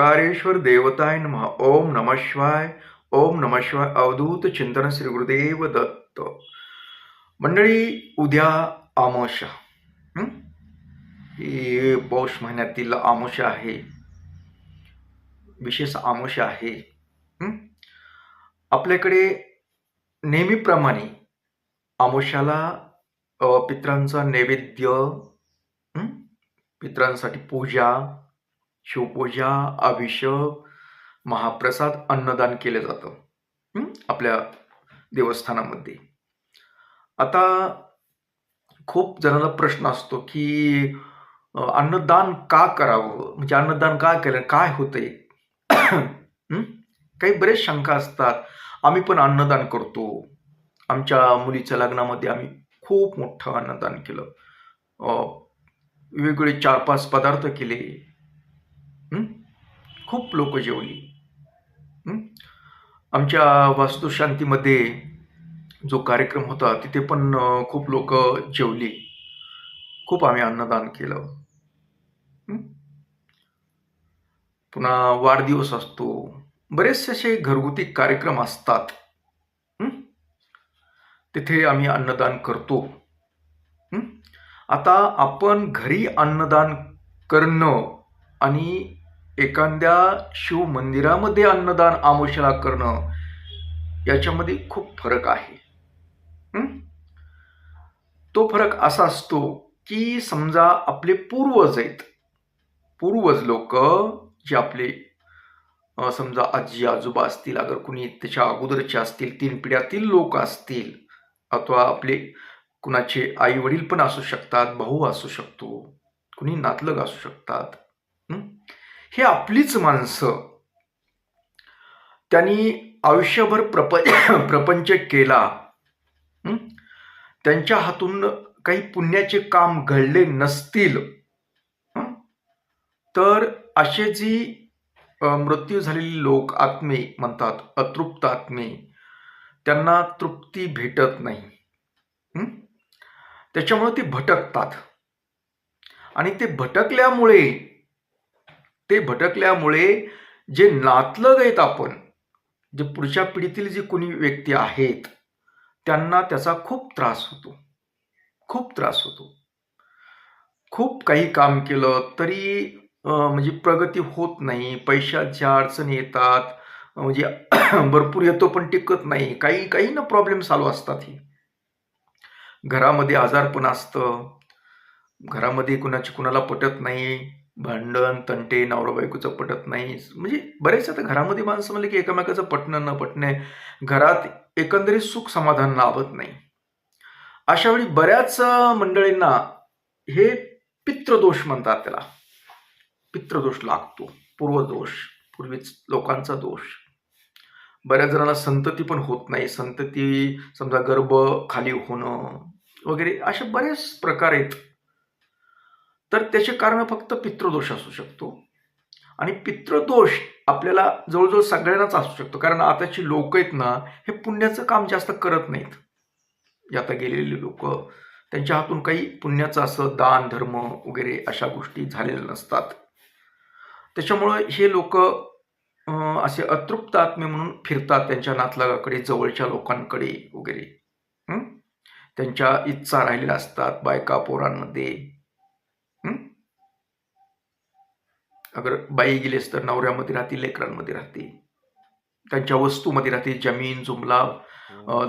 ओंकारेश्वर देवताय नम. ओम नमः शिवाय. ओम नमः शिवाय. अवधूत चिंतन श्री गुरुदेव दत्त. मंडळी उद्या आमोशा ही? पौष महिन्यातील आमोशा आहे. विशेष आमोशा आहे. आपल्याकडे नेहमीप्रमाणे आमोशाला पित्रांचा नैवेद्य पित्रांसाठी पूजा शिवपूजा अभिषेक महाप्रसाद अन्नदान केलं जातं आपल्या देवस्थानामध्ये. आता खूप जणांना प्रश्न असतो की अन्नदान का करावं? म्हणजे अन्नदान का केलं? काय होतंय? काही बरेच शंका असतात. आम्ही पण अन्नदान करतो. आमच्या मुलीच्या लग्नामध्ये आम्ही खूप मोठं अन्नदान केलं. वेगवेगळे चार पाच पदार्थ केले. खूप लोक जेवली. आमच्या वास्तुशांतीमध्ये जो कार्यक्रम होता तिथे पण खूप लोक जेवली. खूप आम्ही अन्नदान केलं. पुन्हा वाढदिवस असतो. बरेचसे असे घरगुती कार्यक्रम असतात. तिथे आम्ही अन्नदान करतो. आता आपण घरी अन्नदान करणं आणि एखाद्या शिव मंदिरामध्ये अन्नदान आमोशाला करणं याच्यामध्ये खूप फरक आहे. तो फरक असा असतो की समजा आपले पूर्वज आहेत. पूर्वज लोक जे आपले समजा आजी आजोबा असतील अगर कुणी त्याच्या अगोदरचे असतील तीन पिढ्यातील लोक असतील अथवा आपले कुणाचे आई वडील पण असू शकतात भाऊ असू शकतो कुणी नातलग असू शकतात. हे आपलीच माणसं. त्यांनी आयुष्यभर प्रप प्रपंच केला. त्यांच्या हातून काही पुण्याचे काम घडले नसतील. तर असे जी मृत्यू झालेली लोक आत्मे म्हणतात अतृप्त आत्मे त्यांना तृप्ती भेटत नाही. त्याच्यामुळे ते भटकतात. आणि ते भटकल्यामुळे ते भटकल्यामुळे जे नातलं आहेत आपण जे पुढच्या पिढीतील जे कोणी व्यक्ती आहेत त्यांना त्याचा खूप त्रास होतो. खूप त्रास होतो. खूप काही काम केलं तरी म्हणजे प्रगती होत नाही पैशाच्या अडचणी येतात म्हणजे भरपूर येतो पण टिकत नाही काही काही ना प्रॉब्लेम चालू असतात ही. घरामध्ये आजारपण असतं. घरामध्ये कुणाची कुणाला पटत नाही. भांडण तंटे नवरा बायकोचं पटत नाही. म्हणजे बरेच आता घरामध्ये माणसं म्हणले की एकमेकाचं पटणं न पटणे घरात एकंदरीत सुख समाधान लाभत नाही. अशा वेळी बऱ्याच मंडळींना हे पितृदोष म्हणतात त्याला. पितृदोष लागतो. पूर्वदोष पूर्वीच लोकांचा दोष. बऱ्याच जणांना संतती पण होत नाही. संतती समजा गर्भ खाली होणं वगैरे असे बरेच प्रकार आहेत. तर त्याचे कारण फक्त पितृदोष असू शकतो. आणि पितृदोष आपल्याला जवळजवळ सगळ्यांनाच असू शकतो. कारण आताची लोक आहेत ना हे पुण्याचं काम जास्त करत नाहीत. जे आता गेलेले लोक त्यांच्या हातून काही पुण्याचं असं दान धर्म वगैरे अशा गोष्टी झालेल्या नसतात. त्याच्यामुळं हे लोक असे अतृप्त आत्मे म्हणून फिरतात त्यांच्या नातलगाकडे जवळच्या लोकांकडे वगैरे. त्यांच्या इच्छा राहिलेल्या असतात बायका पोरांमध्ये हं? अगर बाई गेलीस तर नवऱ्यामध्ये राहते लेकरांमध्ये राहते त्यांच्या वस्तूमध्ये राहते जमीन जुमला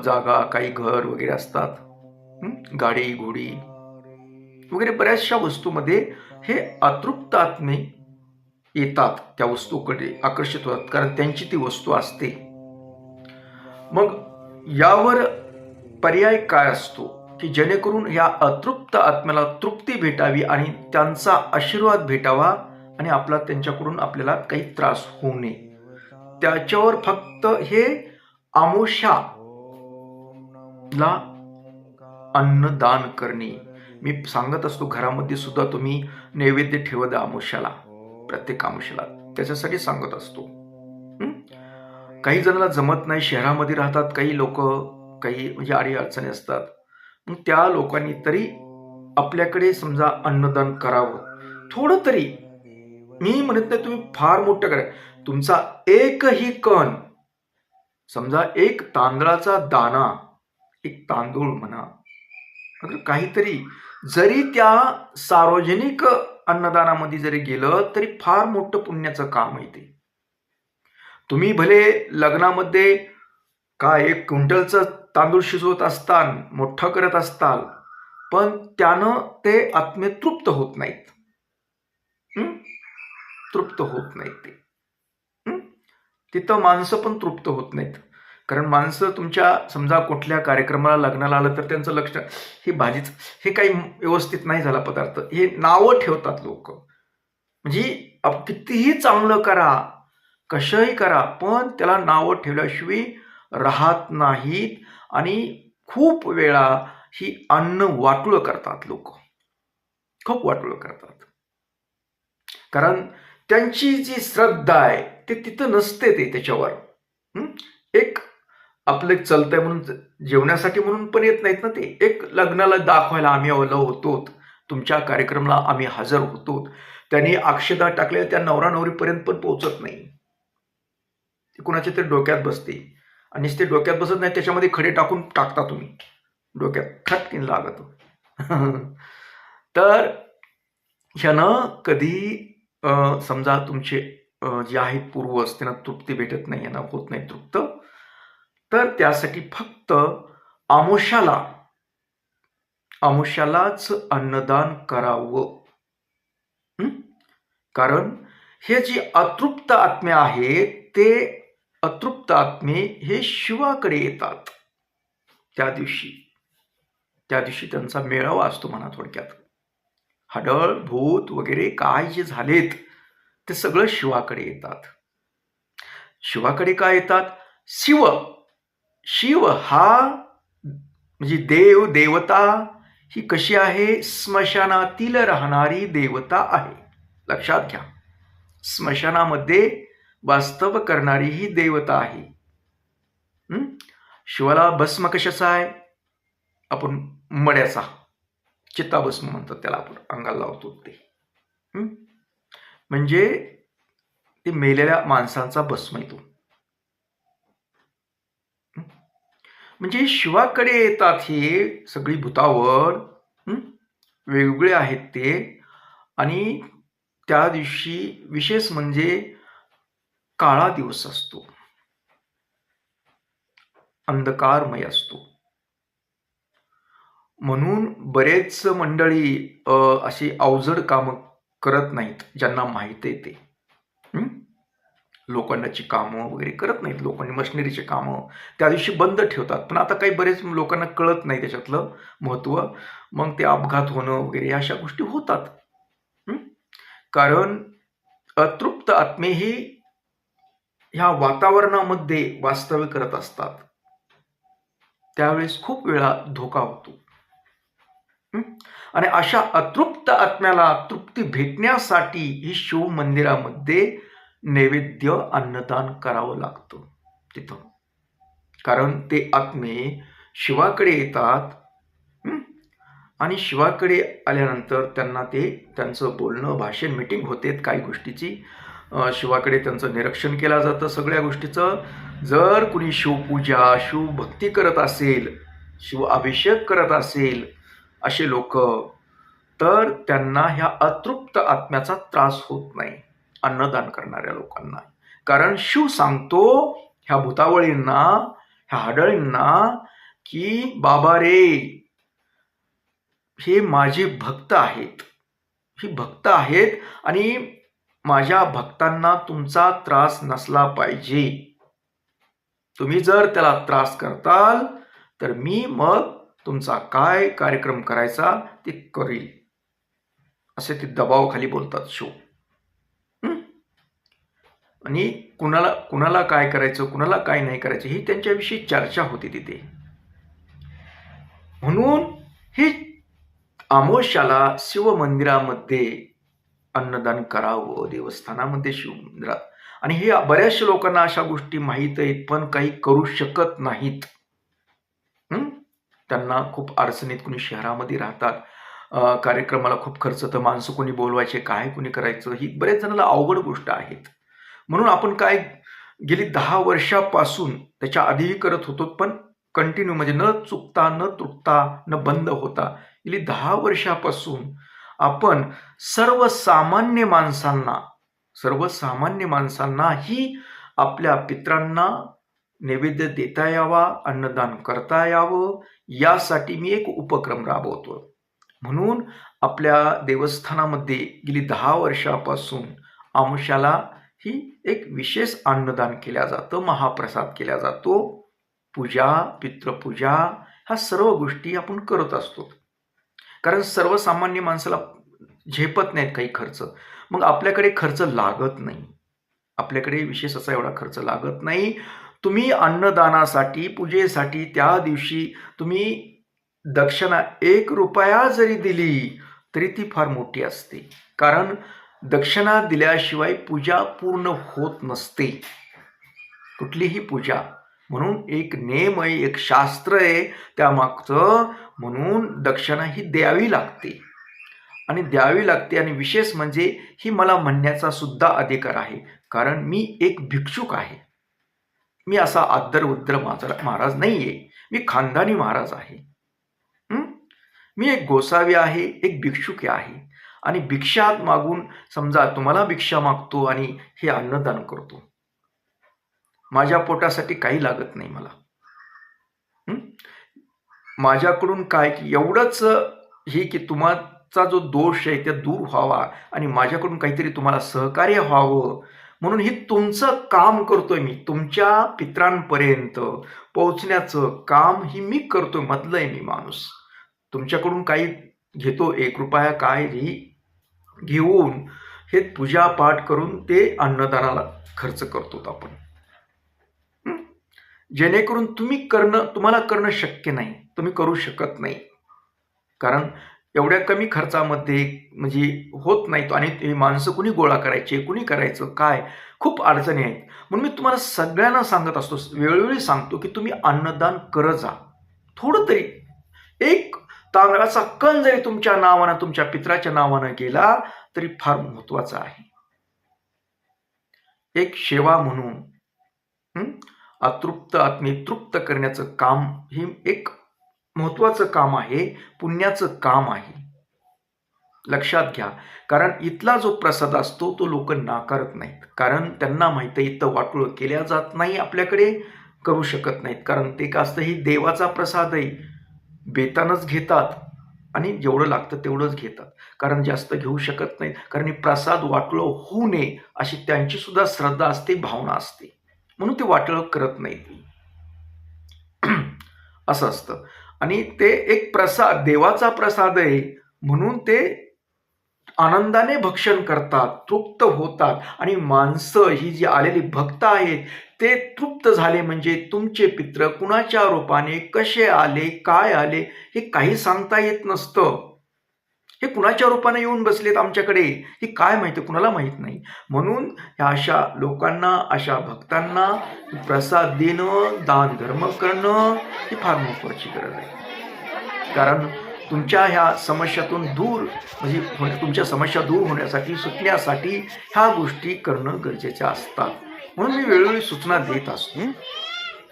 जागा काही घर वगैरे असतात. गाडी घोडी वगैरे बऱ्याचशा वस्तूमध्ये हे अतृप्त आत्मे येतात त्या वस्तूकडे आकर्षित होतात. कारण त्यांची ती वस्तू असते. मग यावर पर्याय काय असतो? की जेणेकरून या अतृप्त आत्म्याला तृप्ती भेटावी आणि त्यांचा आशीर्वाद भेटावा? आणि आपला त्यांच्याकडून आपल्याला काही त्रास होऊ नये. त्याच्यावर फक्त हे आमोशा ला अन्नदान करणे. मी सांगत असतो घरामध्ये सुद्धा तुम्ही नैवेद्य ठेवत आमोशाला प्रत्येक आमोशाला त्याच्यासाठी सांगत असतो. काही जणांना जमत नाही शहरामध्ये राहतात काही लोक काही म्हणजे आडी अडचणी असतात. मग त्या लोकांनी तरी आपल्याकडे समजा अन्नदान करावं. थोडं तरी मी म्हणत नाही तुम्ही फार मोठं करा. तुमचा एकही कण समजा एक तांदळाचा दाना एक तांदूळ म्हणा अगर काहीतरी जरी त्या सार्वजनिक अन्नदानामध्ये जरी गेलं तरी फार मोठं पुण्याचं काम आहे ते. तुम्ही भले लग्नामध्ये काय एक क्विंटलचं तांदूळ शिजवत असताल मोठं करत असताल पण त्यानं ते आत्मे तृप्त होत नाहीत. तृप्त होत नाहीत ते. तिथं माणसं पण तृप्त होत नाहीत. कारण माणसं तुमच्या समजा कुठल्या कार्यक्रमाला लग्नाला आलं तर त्यांचं लक्ष ही भाजीच हे काही व्यवस्थित नाही झाला पदार्थ. हे नावं ठेवतात लोक. म्हणजे कितीही चांगलं करा कशंही करा पण त्याला नावं ठेवल्याशिवाय राहत नाहीत आणि खूप वेळा ही अन्न वाटुळं करतात लोक. खूप वाटुळं करतात. कारण त्यांची जी श्रद्धा आहे ती तिथं नसते ते त्याच्यावर. एक आपलं चलतंय म्हणून जेवण्यासाठी म्हणून पण येत नाहीत ना ते. एक लग्नाला दाखवायला आम्ही अवलंब होतो तुमच्या कार्यक्रमाला आम्ही हजर होतो त्यांनी अक्षदा टाकलेल्या त्या नवरा नवरीपर्यंत पण पोहोचत नाही. ते कुणाच्या तरी डोक्यात बसते. आणि ते डोक्यात बसत नाही त्याच्यामध्ये खडे टाकून टाकता तुम्ही. डोक्यात खटकिन लागत. तर ह्यानं कधी समजा तुमचे जे आहेत पूर्वज त्यांना तृप्ती भेटत नाही यांना होत नाही तृप्त. तर त्यासाठी फक्त आमोशाला आमोशालाच अन्नदान करावं. कारण हे जे अतृप्त आत्मे आहेत ते अतृप्त आत्मे हे शिवाकडे येतात. त्या दिवशी त्या दिवशी त्यांचा मेळावा असतो म्हणा थोडक्यात. हडळ भूत वगैरे काय जे झालेत ते सगळं शिवाकडे येतात. शिवाकडे काय येतात? शिव. शिव हा म्हणजे देव देवता ही कशी आहे? स्मशानातील राहणारी देवता आहे. लक्षात घ्या. स्मशानामध्ये वास्तव करणारी ही देवता आहे. शिवाला भस्म कशाचा आहे? आपण मड्याचा. चिताभस्म म्हणतात त्याला आपण अंगाला लावतो ते. म्हणजे ते मेलेल्या माणसांचा भस्म येतो म्हणजे शिवाकडे येतात हे सगळी भूतावर वेगवेगळे आहेत ते. आणि त्या दिवशी विशेष म्हणजे काळा दिवस असतो. अंधकारमय असतो. म्हणून बरेच मंडळी अशी अवजड कामं करत नाहीत ज्यांना माहीत आहे ते. लोखंडाची कामं वगैरे करत नाहीत लोखंडी मशिनरीचे कामं. त्या दिवशी बंद ठेवतात. पण आता काही बरेच लोकांना कळत नाही त्याच्यातलं महत्त्व. मग ते अपघात होणं वगैरे अशा गोष्टी होतात. कारण अतृप्त आत्मेही ह्या वातावरणामध्ये वास्तव्य करत असतात. त्यावेळेस खूप वेळा धोका होतो. आणि अशा अतृप्त आत्म्याला तृप्ती भेटण्यासाठी ही शिव मंदिरामध्ये नैवेद्य अन्नदान करावं लागतं तिथं. कारण ते आत्मे शिवाकडे येतात आणि शिवाकडे आल्यानंतर त्यांना ते त्यांचं बोलणं भाषण मिटिंग होते काही गोष्टीची. शिवाकडे त्यांचं निरीक्षण केलं जातं सगळ्या गोष्टीचं. जर कुणी शिवपूजा शिवभक्ती करत असेल शिव अभिषेक करत असेल असे लोक तर त्यांना ह्या अतृप्त आत्म्याचा त्रास होत नाही अन्नदान करणाऱ्या लोकांना. कारण शिव सांगतो ह्या भूतावळींना ह्या हाडळींना की बाबा रे हे माझे भक्त आहेत. ही भक्त आहेत आणि माझ्या भक्तांना तुमचा त्रास नसला पाहिजे. तुम्ही जर त्याला त्रास करताल तर मी मग तुमचा काय कार्यक्रम करायचा ते करील. असे ते दबावाखाली बोलतात शो. आणि कुणाला कुणाला काय करायचं कुणाला काय नाही करायचं ही त्यांच्याविषयी चर्चा होती तिथे. म्हणून ही आमोशाला शिवमंदिरामध्ये अन्नदान करावं देवस्थानामध्ये शिवमंदिरात. आणि हे बऱ्याचशा लोकांना अशा गोष्टी माहीत आहेत पण काही करू शकत नाहीत. त्यांना खूप अडचणीत कुणी शहरामध्ये राहतात. कार्यक्रमाला खूप खर्च तर माणसं कोणी बोलवायचे काय कोणी करायचं ही बरेच जणांना अवघड गोष्ट आहेत. म्हणून आपण काय गेली दहा वर्षापासून त्याच्या आधीही करत होतो पण कंटिन्यू म्हणजे न चुकता न तुटता न बंद होता. गेली दहा वर्षापासून आपण सर्वसामान्य माणसांना सर्वसामान्य माणसांनाही आपल्या पित्रांना नैवेद्य देता यावा अन्नदान करता यावं यासाठी मी एक उपक्रम राबवतो म्हणून आपल्या देवस्थानामध्ये गेली दहा वर्षापासून आमुष्याला ही एक विशेष अन्नदान केल्या जातं महाप्रसाद केला जातो. पूजा पितृपूजा ह्या सर्व गोष्टी आपण करत असतो. कारण सर्वसामान्य माणसाला झेपत नाहीत काही खर्च. मग आपल्याकडे खर्च लागत नाही. आपल्याकडे विशेष असा एवढा खर्च लागत नाही. तुम्ही अन्नदानासाठी पूजेसाठी त्या दिवशी तुम्ही दक्षिणा एक रुपया जरी दिली तरी ती फार मोठी असते. कारण दक्षिणा दिल्याशिवाय पूजा पूर्ण होत नसते. कुठलीही पूजा. म्हणून एक नेम आहे एक शास्त्र आहे त्यामागचं म्हणून दक्षिणा ही द्यावी लागते. आणि द्यावी लागते आणि विशेष म्हणजे ही मला म्हणण्याचा सुद्धा अधिकार आहे. कारण मी एक भिक्षुक आहे. मी असा आदर उद्र महाराज नाहीये. मी खानदानी महाराज आहे. मी एक गोसावी आहे एक भिक्षुक आहे. आणि भिक्षा मागून समजा तुम्हाला भिक्षा मागतो आणि हे अन्नदान करतो. माझ्या पोटासाठी काही लागत नाही मला. माझ्याकडून काय की एवढंच हे की तुम्हाचा जो दोष आहे ते दूर व्हावा आणि माझ्याकडून काहीतरी तुम्हाला सहकार्य व्हावं म्हणून हे तुमचं काम करतोय मी तुमच्या पित्रांपर्यंत पोहोचण्याचं काम ही मी करतोय मधलं आहे मी माणूस. तुमच्याकडून काही घेतो एक रुपया काय ही घेऊन हे पूजापाठ करून ते अन्नदानाला खर्च करतो आपण. जेणेकरून तुम्ही करणं तुम्हाला करणं शक्य नाही तुम्ही करू शकत नाही. कारण एवढ्या कमी खर्चामध्ये म्हणजे होत नाही तो. आणि ते माणसं कुणी गोळा करायचे कुणी करायचं काय? खूप अडचणी आहेत. म्हणून मी तुम्हाला सगळ्यांना सांगत असतो वेळोवेळी सांगतो की तुम्ही अन्नदान करत जा. थोडं तरी. एक तांदळाचा कण जरी तुमच्या नावानं तुमच्या पित्राच्या नावानं गेला तरी फार महत्त्वाचा आहे. एक सेवा म्हणून अतृप्त आत्मे तृप्त करण्याचं काम ही एक महत्वाचं काम आहे पुण्याचं काम आहे. लक्षात घ्या कारण इथला जो प्रसाद असतो तो लोक नाकारत नाहीत. कारण त्यांना माहीत आहे इथं वाटोळ केल्या जात नाही आपल्याकडे करू शकत नाहीत. कारण ते का असतं ही देवाचा प्रसाद आहे. बेतानच घेतात आणि जेवढं लागतं तेवढंच घेतात. कारण जास्त घेऊ शकत नाहीत. कारण हे प्रसाद वाटोळं होऊ नये अशी त्यांची सुद्धा श्रद्धा असते भावना असते. म्हणून ते वाटोळ करत नाहीत. असं असतं. आणि ते एक प्रसाद देवाचा प्रसाद आहे. म्हणून ते आनंदाने भक्षण करतात तृप्त होतात. आणि माणसं ही जी आलेली भक्त आहेत ते तृप्त झाले म्हणजे तुमचे पित्र कुणाच्या रूपाने कसे आले काय आले हे काही सांगता येत नसतं. हे कुणाच्या रूपाने येऊन बसलेत आमच्याकडे? हे काय माहिती? कुणाला माहीत नाही. म्हणून ह्या अशा लोकांना अशा भक्तांना प्रसाद देणं दान धर्म करणं ही फार महत्वाची गरज आहे. कारण तुमच्या ह्या समस्यातून दूर म्हणजे होण्या तुमच्या समस्या दूर होण्यासाठी सुटण्यासाठी ह्या गोष्टी करणं गरजेच्या असतात. म्हणून मी वेळोवेळी सूचना देत असतो.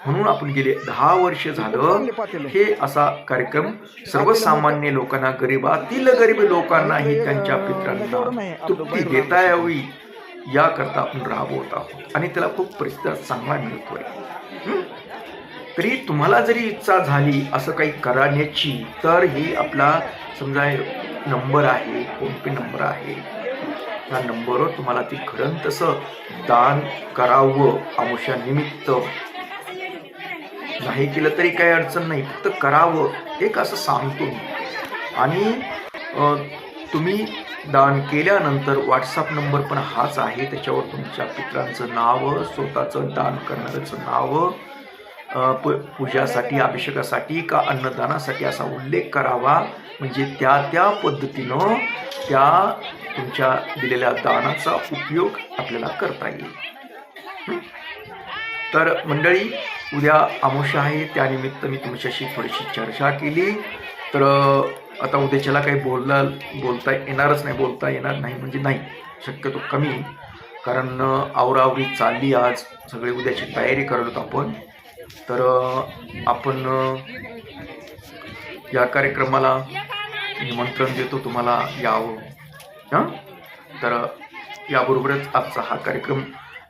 म्हणून आपण गेले दहा वर्ष झालं हे असा कार्यक्रम सर्वसामान्य लोकांना गरिबातील गरीब लोकांनाही त्यांच्या पित्रांना तृप्ती देता यावी याकरता आपण राबवत आहोत. आणि त्याला खूप प्रतिसाद चांगला मिळतोय तरी तुम्हाला जरी इच्छा झाली असं काही करण्याची तर ही आपला समजा नंबर आहे फोनपे नंबर आहे. त्या नंबरवर तुम्हाला ती खरं तसं दान करावं अमुषानिमित्त नाही केलं तरी काही अडचण नाही. फक्त करावं. एक असं सांगतो मी. आणि तुम्ही दान केल्यानंतर व्हॉट्सअप नंबर पण हाच आहे. त्याच्यावर तुमच्या पित्रांचं नाव स्वतःचं दान करणाऱ्याचं नाव प पूजासाठी अभिषेकासाठी का अन्नदानासाठी असा उल्लेख करावा. म्हणजे त्या त्या पद्धतीनं त्या तुमच्या दिलेल्या दानाचा उपयोग आपल्याला करता येईल. तर मंडळी उद्या आमोशा आहे त्यानिमित्त मी तुमच्याशी थोडीशी चर्चा केली. तर आता उद्याच्याला काही बोलला बोलता येणारच नाही बोलता येणार नाही म्हणजे नाही शक्यतो कमी. कारण आवरावरी चालली आज सगळे उद्याची तयारी करत होतो आपण. तर आपण या कार्यक्रमाला निमंत्रण देतो तुम्हाला यावं हां? तर याबरोबरच आजचा हा कार्यक्रम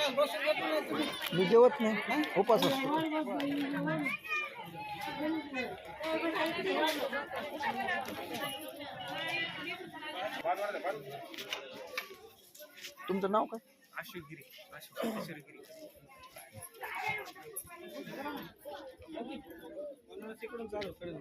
मी जेवत नाही उपास असतो. तुमचं नाव काय? आशुगिरी अशोक किशोरगिरी तिकडून चालू कळलं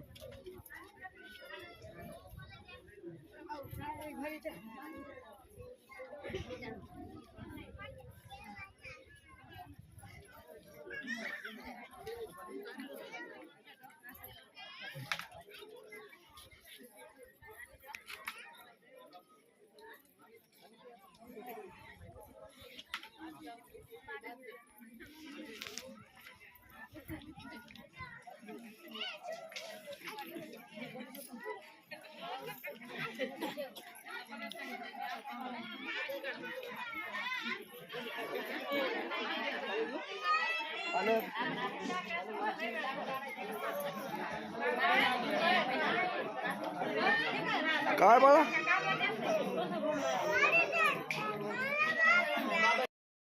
काय बाळा